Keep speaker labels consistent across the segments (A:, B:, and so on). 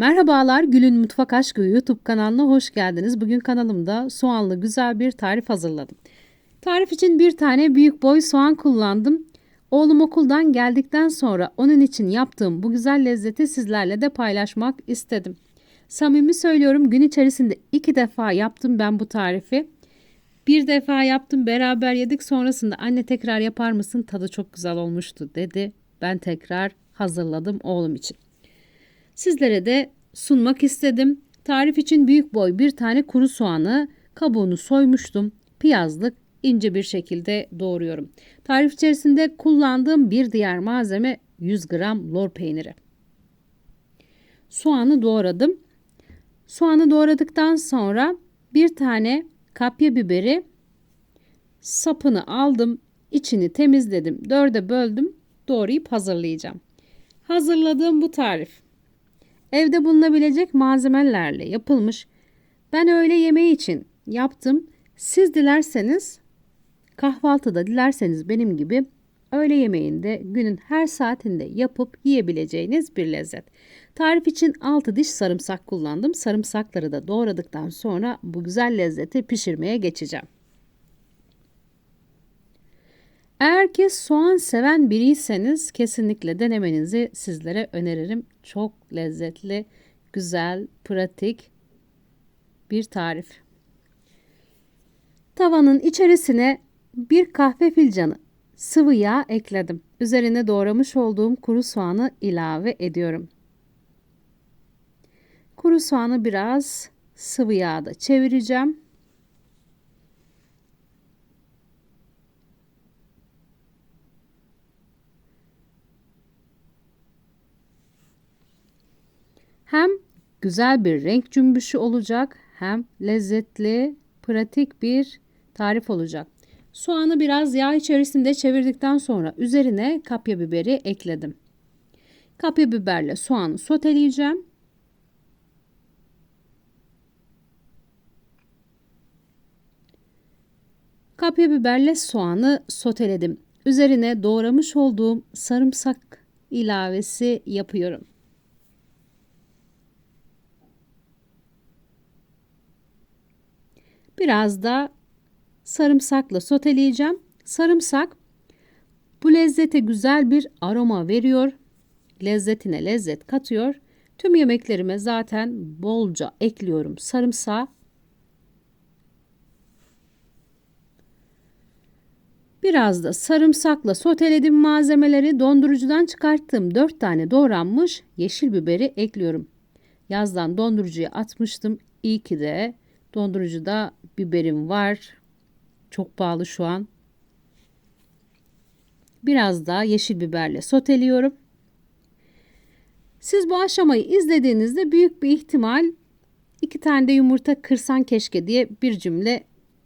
A: Merhabalar Gül'ün Mutfak Aşkı YouTube kanalına hoş geldiniz. Bugün kanalımda soğanlı güzel bir tarif hazırladım. Tarif için bir tane büyük boy soğan kullandım. Oğlum okuldan geldikten sonra onun için yaptığım bu güzel lezzeti sizlerle de paylaşmak istedim. Samimi söylüyorum gün içerisinde iki defa yaptım ben bu tarifi. Bir defa yaptım beraber yedik sonrasında anne tekrar yapar mısın tadı çok güzel olmuştu dedi. Ben tekrar hazırladım oğlum için. Sizlere de sunmak istedim. Tarif için büyük boy bir tane kuru soğanı kabuğunu soymuştum. Piyazlık ince bir şekilde doğruyorum. Tarif içerisinde kullandığım bir diğer malzeme 100 gram lor peyniri. Soğanı doğradım. Soğanı doğradıktan sonra bir tane kapya biberi sapını aldım. içini temizledim. Dörde böldüm. Doğrayıp hazırlayacağım. Hazırladığım bu tarif evde bulunabilecek malzemelerle yapılmış. Ben öğle yemeği için yaptım. Siz dilerseniz kahvaltıda dilerseniz benim gibi öğle yemeğinde günün her saatinde yapıp yiyebileceğiniz bir lezzet. Tarif için 6 diş sarımsak kullandım. Sarımsakları da doğradıktan sonra bu güzel lezzeti pişirmeye geçeceğim. Eğer ki soğan seven biriyseniz kesinlikle denemenizi sizlere öneririm. Çok lezzetli, güzel, pratik bir tarif. Tavanın içerisine bir kahve fincanı sıvı yağ ekledim. Üzerine doğramış olduğum kuru soğanı ilave ediyorum. Kuru soğanı biraz sıvı yağda çevireceğim. Hem güzel bir renk cümbüşü olacak hem lezzetli, pratik bir tarif olacak. Soğanı biraz yağ içerisinde çevirdikten sonra üzerine kapya biberi ekledim. Kapya biberle soğanı soteleyeceğim. Kapya biberle soğanı soteledim. Üzerine doğramış olduğum sarımsak ilavesi yapıyorum. Biraz da sarımsakla soteleyeceğim. Sarımsak bu lezzete güzel bir aroma veriyor. Lezzetine lezzet katıyor. Tüm yemeklerime zaten bolca ekliyorum sarımsağı. Biraz da sarımsakla soteledim malzemeleri dondurucudan çıkarttığım 4 tane doğranmış yeşil biberi ekliyorum. Yazdan dondurucuya atmıştım. İyi ki de dondurucuda biberim var. Çok pahalı şu an. Biraz daha yeşil biberle soteliyorum. Siz bu aşamayı izlediğinizde büyük bir ihtimal iki tane de yumurta kırsan keşke diye bir cümle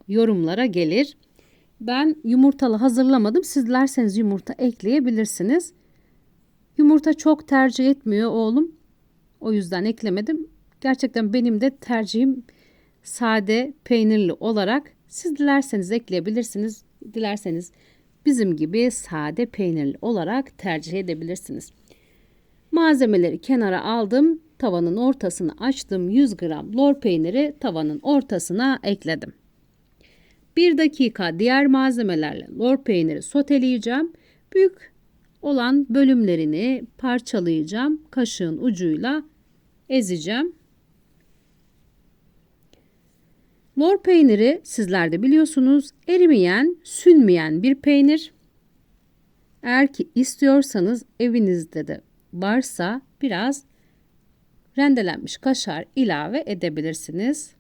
A: yorumlara gelir. Ben yumurtalı hazırlamadım. Siz dilerseniz yumurta ekleyebilirsiniz. Yumurta çok tercih etmiyor oğlum. O yüzden eklemedim. Gerçekten benim de tercihim sade peynirli olarak siz dilerseniz ekleyebilirsiniz. Dilerseniz bizim gibi sade peynirli olarak tercih edebilirsiniz. Malzemeleri kenara aldım. Tavanın ortasını açtım. 100 gram lor peyniri tavanın ortasına ekledim. 1 dakika diğer malzemelerle lor peyniri soteleyeceğim. Büyük olan bölümlerini parçalayacağım. Kaşığın ucuyla ezeceğim. Lor peyniri sizler de biliyorsunuz erimeyen, sünmeyen bir peynir. Eğer ki istiyorsanız evinizde de varsa biraz rendelenmiş kaşar ilave edebilirsiniz.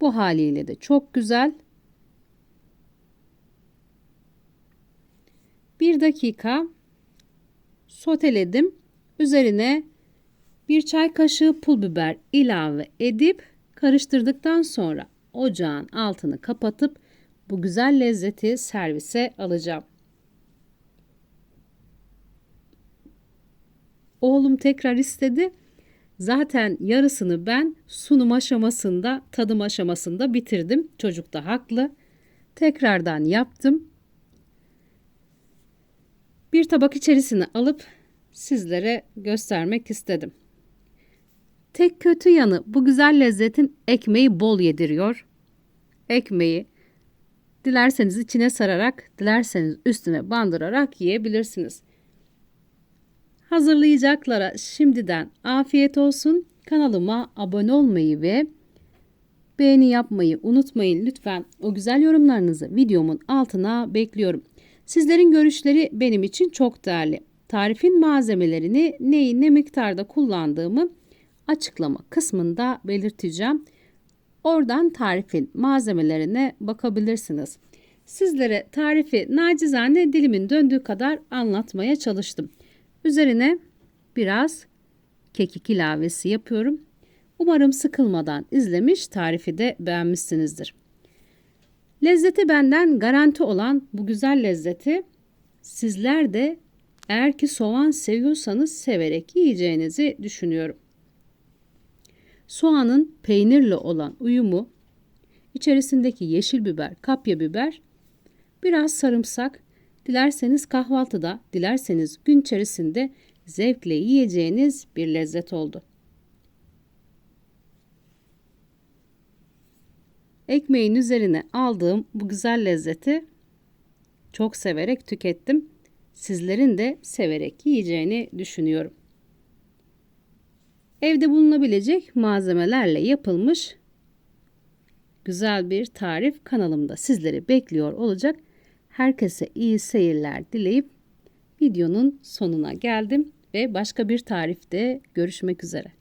A: Bu haliyle de çok güzel. Bir dakika soteledim. Üzerine bir çay kaşığı pul biber ilave edip karıştırdıktan sonra ocağın altını kapatıp bu güzel lezzeti servise alacağım. Oğlum tekrar istedi. Zaten yarısını ben sunum aşamasında, tadım aşamasında bitirdim. Çocuk da haklı. Tekrardan yaptım. Bir tabak içerisine alıp sizlere göstermek istedim. Tek kötü yanı bu güzel lezzetin ekmeği bol yediriyor. Ekmeği dilerseniz içine sararak, dilerseniz üstüne bandırarak yiyebilirsiniz. Hazırlayacaklara şimdiden afiyet olsun. Kanalıma abone olmayı ve beğeni yapmayı unutmayın lütfen. O güzel yorumlarınızı videomun altına bekliyorum. Sizlerin görüşleri benim için çok değerli. Tarifin malzemelerini neyi ne miktarda kullandığımı açıklama kısmında belirteceğim. Oradan tarifin malzemelerine bakabilirsiniz. Sizlere tarifi nacizane dilimin döndüğü kadar anlatmaya çalıştım. Üzerine biraz kekik ilavesi yapıyorum. Umarım sıkılmadan izlemiş tarifi de beğenmişsinizdir. Lezzeti benden garanti olan bu güzel lezzeti sizler de eğer ki soğan seviyorsanız severek yiyeceğinizi düşünüyorum. Soğanın peynirle olan uyumu, içerisindeki yeşil biber, kapya biber, biraz sarımsak, dilerseniz kahvaltıda, dilerseniz gün içerisinde zevkle yiyeceğiniz bir lezzet oldu. Ekmeğin üzerine aldığım bu güzel lezzeti çok severek tükettim. Sizlerin de severek yiyeceğini düşünüyorum. Evde bulunabilecek malzemelerle yapılmış güzel bir tarif kanalımda sizleri bekliyor olacak. Herkese iyi seyirler dileyip videonun sonuna geldim ve başka bir tarifte görüşmek üzere.